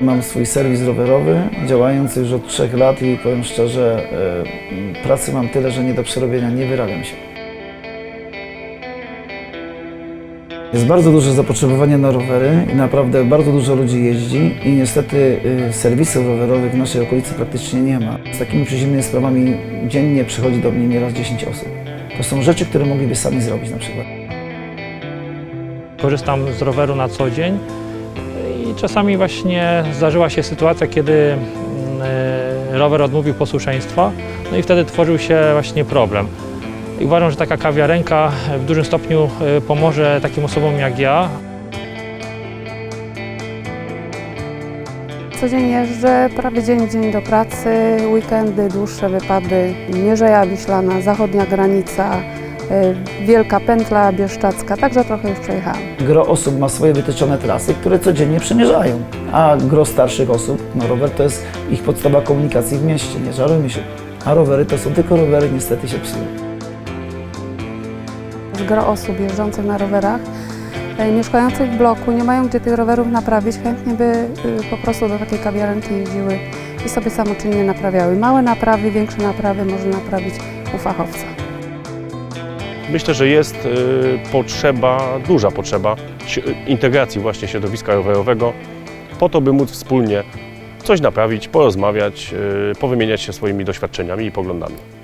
Mam swój serwis rowerowy, działający już od trzech lat i powiem szczerze, e, pracy mam tyle, że nie do przerobienia, nie wyrabiam się. Jest bardzo duże zapotrzebowanie na rowery i naprawdę bardzo dużo ludzi jeździ i niestety y, serwisów rowerowych w naszej okolicy praktycznie nie ma. Z takimi przeciwnymi sprawami dziennie przychodzi do mnie nieraz 10 osób. To są rzeczy, które mogliby sami zrobić na przykład. Korzystam z roweru na co dzień i czasami właśnie zdarzyła się sytuacja, kiedy mm, e, rower odmówił posłuszeństwa, no i wtedy tworzył się właśnie problem. I uważam, że taka kawiarenka w dużym stopniu e, pomoże takim osobom jak ja, Codziennie jeżdżę prawie dzień w dzień do pracy, weekendy, dłuższe wypady, Mierzeja Wiślana, zachodnia granica, y, Wielka Pętla Bieszczacka, także trochę już przejechałam. Gro osób ma swoje wytyczone trasy, które codziennie przemierzają, a gro starszych osób, no rower to jest ich podstawa komunikacji w mieście, nie żarujmy się. A rowery to są tylko rowery, niestety się psują. Już Gro osób jeżdżących na rowerach, y, mieszkających w bloku, nie mają gdzie tych rowerów naprawić, chętnie by y, po prostu do takiej kawiarenki jeździły i sobie samoczynnie naprawiały. Małe naprawy, większe naprawy może naprawić u fachowca. Myślę, że jest y, potrzeba, duża potrzeba integracji właśnie środowiska rowerowego po to, by móc wspólnie coś naprawić, porozmawiać, y, powymieniać się swoimi doświadczeniami i poglądami.